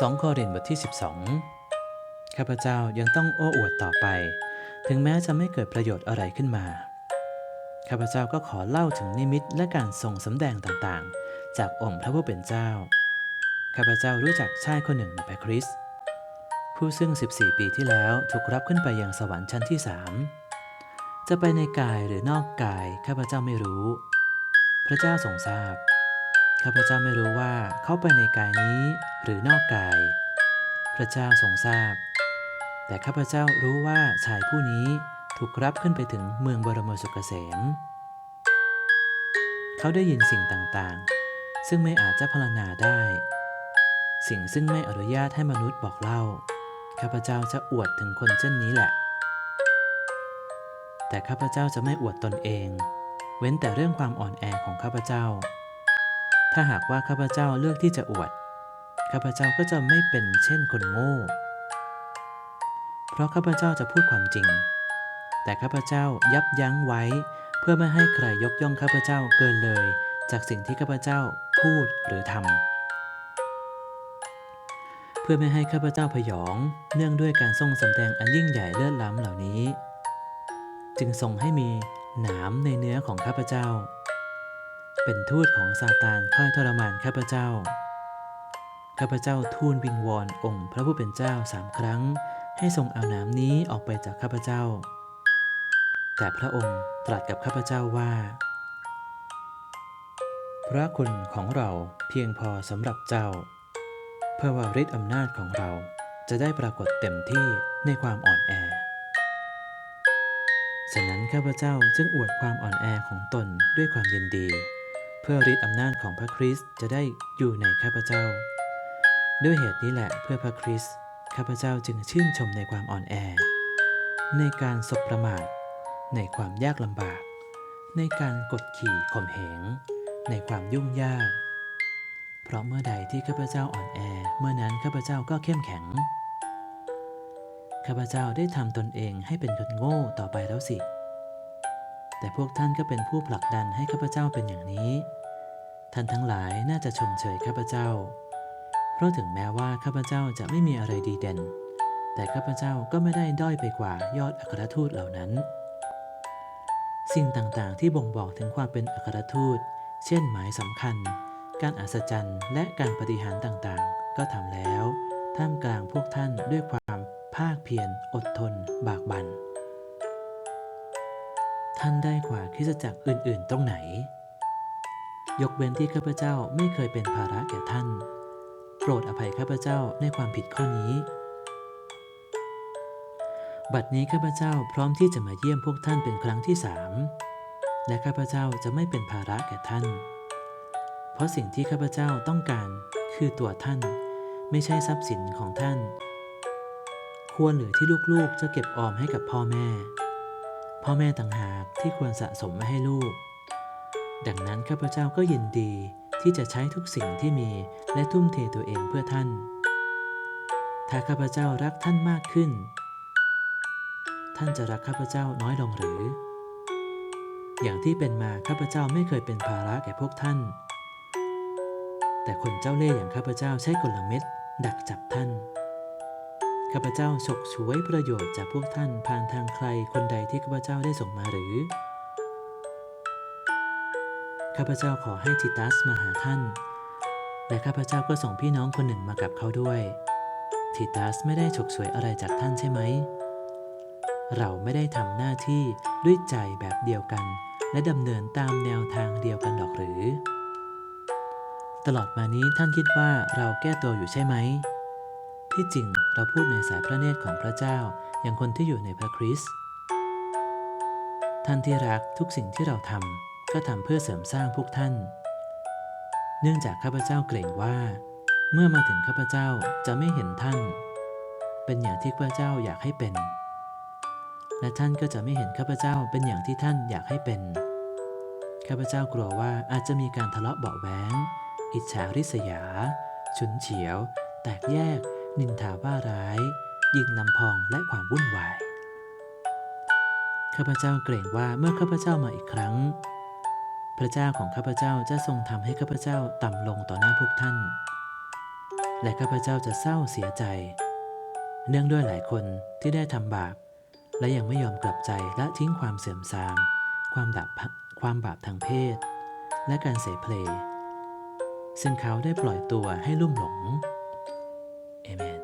2 โครินธ์บทที่ 12 ข้าพเจ้ายังต้องโอ้อวดต่อไป ถึงแม้จะไม่เกิดประโยชน์อะไรขึ้นมา ข้าพเจ้าก็ขอเล่าถึงนิมิตและการทรงสำแดงต่างๆ จากองค์พระผู้เป็นเจ้า ข้าพเจ้ารู้จักชายคนหนึ่งในพระคริสต์ผู้ซึ่ง 14 ปีที่แล้วถูกรับขึ้นไปยังสวรรค์ชั้นที่สามจะไปในกายหรือนอกกายข้าพเจ้าไม่รู้ พระเจ้าทรงทราบ ข้าพเจ้าไม่รู้ว่าเข้าไปในกายนี้หรือนอกกาย พระเจ้าทรงทราบ แต่ข้าพเจ้ารู้ว่าชายผู้นี้ถูกรับขึ้นไปถึงเมืองบรมสุขเกษม เขาได้ยินสิ่งต่างๆ ซึ่งไม่อาจจะพรรณนาได้ สิ่งซึ่งไม่อนุญาตให้มนุษย์บอกเล่า ข้าพเจ้าจะอวดถึงคนเช่นนี้แหละ แต่ข้าพเจ้าจะไม่อวดตนเอง เว้นแต่เรื่องความอ่อนแอของข้าพเจ้า ถ้าหากว่าข้าพเจ้าเลือกที่จะอวด ข้าพเจ้าก็จะไม่เป็นเช่นคนโง่ เพราะข้าพเจ้าจะพูดความจริง แต่ข้าพเจ้ายับยั้งไว้ เพื่อไม่ให้ใครยกย่องข้าพเจ้าเกินเลย จากสิ่งที่ข้าพเจ้าพูดหรือทำ เพื่อไม่ให้ข้าพเจ้าพยอง เนื่องด้วยการทรงสำแดงอันยิ่งใหญ่เลิศล้ำเหล่านี้ จึงทรงให้มีหนามในเนื้อของข้าพเจ้า เป็นทูตของซาตานคอยทรมานข้าพเจ้า ข้าพเจ้าทูลวิงวอนองค์พระผู้เป็นเจ้าสามครั้ง ให้ทรงเอานามนี้ออกไปจากข้าพเจ้า แต่พระองค์ตรัสกับข้าพเจ้าว่า พระคุณของเราเพียงพอสำหรับเจ้า เพื่อว่าฤทธิอำนาจของเราจะได้ปรากฏเต็มที่ในความอ่อนแอ ฉะนั้นข้าพเจ้าจึงอวดความอ่อนแอของตนด้วยความยินดี เพื่อฤทธิอำนาจของพระคริสต์จะได้อยู่ในข้าพเจ้า ด้วยเหตุนี้แหละเพื่อพระคริสต์ข้าพเจ้าจึงชื่นชมในความอ่อนแอ ในการสบประมาท ในความยากลำบาก ในการกดขี่ข่มเหง ในความยุ่งยาก เพราะเมื่อใดที่ข้าพเจ้าอ่อนแอ เมื่อนั้นข้าพเจ้าก็เข้มแข็ง ข้าพเจ้าได้ทำตนเองให้เป็นคนโง่ต่อไปแล้วสิ แต่พวกท่านก็เป็นผู้ผลักดันให้ข้าพเจ้าเป็นอย่างนี้ ท่านทั้งหลายน่าจะชมเชยข้าพเจ้า เพราะถึงแม้ว่าข้าพเจ้าจะไม่มีอะไรดีเด่น แต่ข้าพเจ้าก็ไม่ได้ด้อยไปกว่ายอดอัครทูตเหล่านั้น สิ่งต่างๆที่บ่งบอกถึงความเป็นอัครทูต เช่นหมายสำคัญ การอัศจรรย์ และการปฏิหารต่างๆ ก็ทำแล้ว ท่ามกลางพวกท่านด้วยความภาคเพียรอดทน บากบัน่น ท่านได้กว่าคริสตจักรอื่นๆ ตรงไหน ยกเว้นที่ข้าพเจ้าไม่เคยเป็นภาระแก่ท่าน โปรดอภัยข้าพเจ้าในความผิดข้อนี้ บัดนี้ข้าพเจ้าพร้อมที่จะมาเยี่ยมพวกท่านเป็นครั้งที่สามและข้าพเจ้าจะไม่เป็นภาระแก่ท่าน เพราะสิ่งที่ข้าพเจ้าต้องการคือตัวท่านไม่ใช่ทรัพย์สินของท่าน ควรหรือที่ลูกๆจะเก็บออมให้กับพ่อแม่ พ่อแม่ต่างหากที่ควรสะสมไว้ให้ลูก ดังนั้นข้าพเจ้าก็ยินดีที่จะใช้ทุกสิ่งที่มีและทุ่มเทตัวเองเพื่อท่าน ถ้าข้าพเจ้ารักท่านมากขึ้น ท่านจะรักข้าพเจ้าน้อยลงหรือ อย่างที่เป็นมาข้าพเจ้าไม่เคยเป็นภาระแก่พวกท่าน แต่คนเจ้าเล่ห์อย่างข้าพเจ้าใช้กลเม็ดดักจับท่าน ข้าพเจ้าฉกฉวยประโยชน์จากพวกท่านผ่านทางใครคนใดที่ข้าพเจ้าได้ส่งมาหรือ ข้าพเจ้าขอให้ทิตัสมาหาท่าน และข้าพเจ้าก็ส่งพี่น้องคนหนึ่งมากับเขาด้วยทิตัสไม่ได้ฉกฉวยอะไรจากท่านใช่ไหม เราไม่ได้ทำหน้าที่ด้วยใจแบบเดียวกัน และดำเนินตามแนวทางเดียวกันหรอกหรือ ตลอดมานี้ท่านคิดว่าเราแก้ตัวอยู่ใช่ไหม ที่จริงเราพูดในสายพระเนตรของพระเจ้า อย่างคนที่อยู่ในพระคริสต์ท่านที่รักทุกสิ่งที่เราทำก็ทำเพื่อเสริมสร้างพวกท่าน เนื่องจากข้าพเจ้าเกรงว่า เมื่อมาถึงข้าพเจ้าจะไม่เห็นท่าน เป็นอย่างที่ข้าพเจ้าอยากให้เป็น และท่านก็จะไม่เห็นข้าพเจ้าเป็นอย่างที่ท่านอยากให้เป็นข้าพเจ้ากลัวว่าอาจจะมีการทะเลาะเบาะแว้งอิจฉาริษยา ฉุนเฉียว แตกแยก นินทาว่าร้าย ยิงลำพองและความวุ่นวายข้าพเจ้าเกรงว่าเมื่อข้าพเจ้ามาอีกครั้ง พระเจ้าของข้าพเจ้าจะทรงทำให้ข้าพเจ้าต่ำลงต่อหน้าพวกท่าน และข้าพเจ้าจะเศร้าเสียใจ เนื่องด้วยหลายคนที่ได้ทำบาป และยังไม่ยอมกลับใจและทิ้งความเสื่อมทราม ความดับความบาปทางเพศ และการเสเพลซึ่งเขาได้ปล่อยตัวให้ลุ่มหลง Amen.